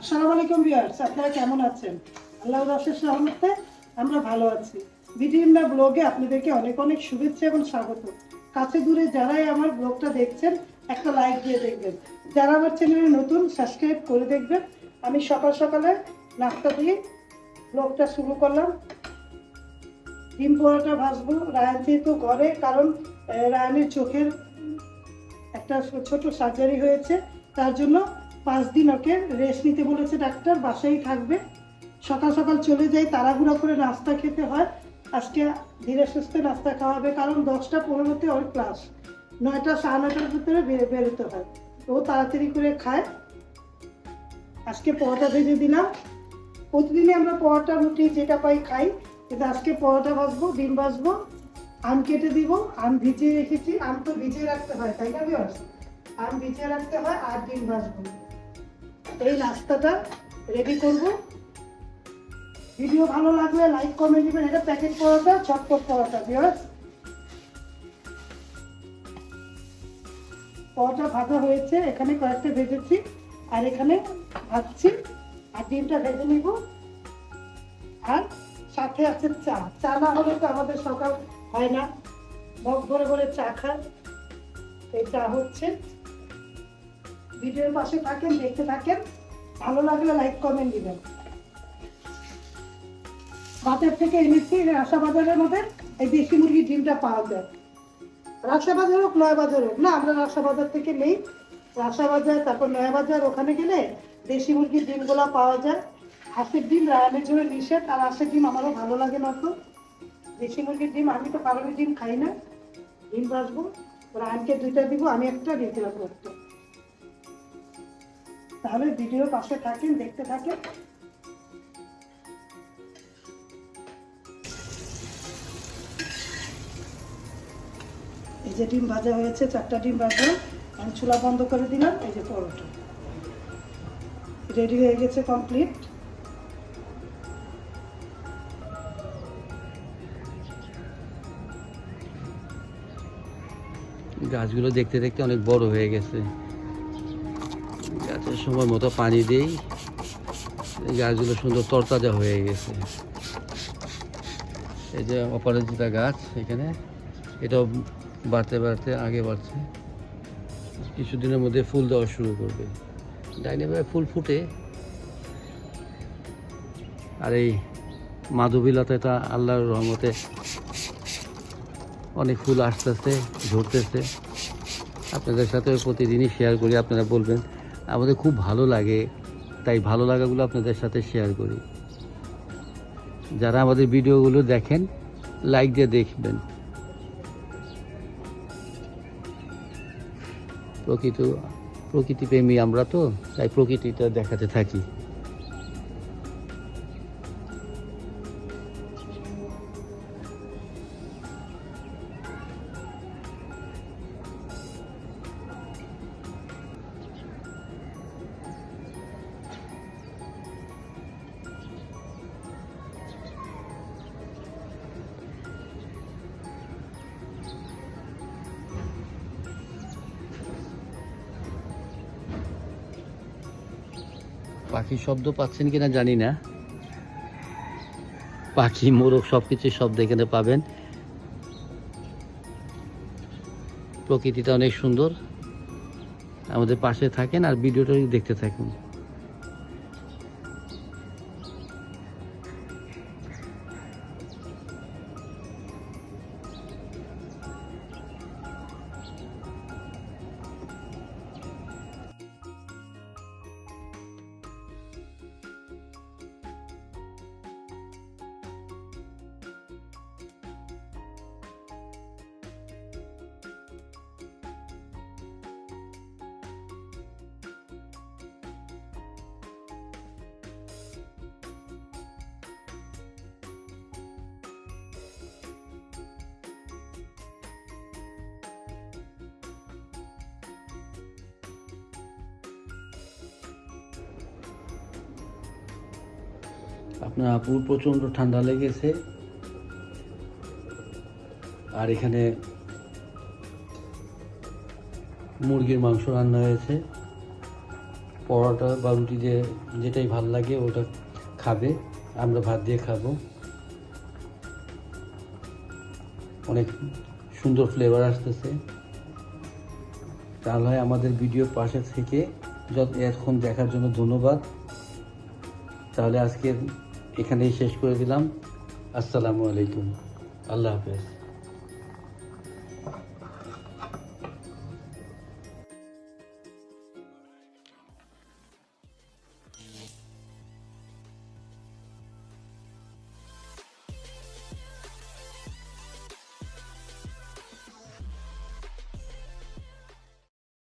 আসসালামু আলাইকুম ভিউয়ার্স, আপনারা কেমন আছেন? আল্লাহর অশেষ রহমতে আমরা ভালো আছি। ভিডিএমনা ব্লগে আপনাদেরকে অনেক অনেক শুভেচ্ছা এবং স্বাগত। কাছে দূরে যারাই আমার ব্লগটা দেখছেন, একটা লাইক দিয়ে দেখবেন। যারা আমার চ্যানেলে নতুন সাবস্ক্রাইব করে দেখবেন। আমি সকাল সকালে নাস্তা দিয়ে ব্লগটা শুরু করলাম। ডিম পোড়াটা ভাজবো। রায়ান যেহেতু ঘরে, কারণ রায়ানের চোখের একটা ছোট সার্জারি হয়েছে। তার জন্য পাঁচ দিন ওকে রেস্ট নিতে বলেছে ডাক্তার, বাসায় থাকবে। সকাল সকাল চলে যাই তাড়াহুড়া করে নাস্তা খেতে হয়। আজকে ধীরে সুস্থে নাস্তা খাওয়া হবে কারণ দশটা পনেরোতে ওর ক্লাস নয়টা, সাড়ে নয়টার ভিতরে বের- বেরোতে হয়। ও তাড়াতাড়ি করে খায়। আজকে পরোটা ভেজে দিলাম। প্রতিদিনই আমরা পরোটা, রুটি যেটা পাই খাই। কিন্তু আজকে পরোটা ভাজবো, ডিম ভাজবো, আম কেটে দিব। আম ভিজিয়ে রেখেছি। আম তো ভিজিয়ে রাখতে হয়, তাই না বিয়ার্স আম ভিজিয়ে রাখতে হয় আর ডিম ভাজবো। এই নাস্তাটা রেডি করব। ভিডিও ভালো লাগলে লাইক কমেন্ট দিবেন। এটা প্যাকেট পরোটা, ছটপট পরোটা বিয়ার্স পরোটা ভাজা হয়েছে, এখানে কয়েকটা ভেজেছি, আর এখানে ভাজছি, আর ডিমটা ভেজে নিব। আর সাথে আছে চা। চা না হলে তো আমাদের সকাল হয় না। মগ ভরে ভরে চা খায়। এই চা হচ্ছে ভিডিওর পাশে থাকেন, দেখতে থাকেন। ভালো লাগলে লাইক কমেন্ট দিবেন। বাজার থেকে এনেছি রাসা বাজারের মধ্যে এই দেশি মুরগির ডিমটা পাওয়া যায়। রাসা বাজার হোক নয়া বাজার হোক, না, আমরা রাসা বাজার থেকে নেই। রাসা বাজার তারপর নয়া বাজার ওখানে গেলে দেশি মুরগির ডিমগুলো পাওয়া যায়। হাঁসের ডিম রায়ানের জন্য নিষেধ, আর হাঁসের ডিম আমারও ভালো লাগে না তো। দেশি মুরগির ডিম, আমি তো পালনের ডিম খাই না। ডিম ভাজবো, রায়ানকে দুইটা দিব, আমি একটা দিলাম একটা তাহলে ভিডিও পাশে থাকেন, দেখতে থাকেন। এই যে ডিম ভাজা হয়েছে, চারটা ডিম ভাজা। আমি চুলা বন্ধ করে দিলাম, এই যে পরোটা। রেডি হয়ে গেছে কমপ্লিট গাছগুলো দেখতে দেখতে অনেক বড় হয়ে গেছে। গাছের সময় মতো পানি দেই। গাছগুলো সুন্দর তরতাজা হয়ে গেছে। এই যে অপরাজিতা গাছ এখানে, এটাও বাড়তে বাড়তে আগে বাড়ছে। কিছুদিনের মধ্যে ফুল দেওয়া শুরু করবে। ডাইনে ফুল ফুটে। আর এই মাধবীলতাটা আল্লাহর রহমতে অনেক ফুল আসতেছে, ঝরতেছে। আপনাদের সাথে প্রতিদিনই শেয়ার করি, আপনারা বলবেন। আমাদের খুব ভালো লাগে, তাই ভালো লাগাগুলো আপনাদের সাথে শেয়ার করি। যারা আমাদের ভিডিওগুলো দেখেন লাইক দিয়ে দেখবেন। প্রকৃত, প্রকৃতি প্রেমী আমরা তো, তাই প্রকৃতিটা দেখাতে থাকি। পাখির শব্দ পাচ্ছেন কিনা জানি না। পাখি, মোরগ সব কিছু শব্দ এখানে পাবেন। প্রকৃতিটা অনেক সুন্দর। আমাদের পাশে থাকেন আর ভিডিওটা দেখতে থাকুন। আপনার আপুর প্রচণ্ড ঠান্ডা লেগেছে। আর এখানে মুরগির মাংস রান্না হয়েছে। পরোটা বা রুটি দিয়ে যেটাই ভালো লাগে ওটা খাবে। আমরা ভাত দিয়ে খাব। অনেক সুন্দর ফ্লেভার আসতেছে। তাহলে হয় আমাদের ভিডিও পাশে থেকে যত এখন দেখার জন্য ধন্যবাদ। তাহলে আজকে এখানেই শেষ করে দিলাম। আসসালামু আলাইকুম। আল্লাহ হাফেজ।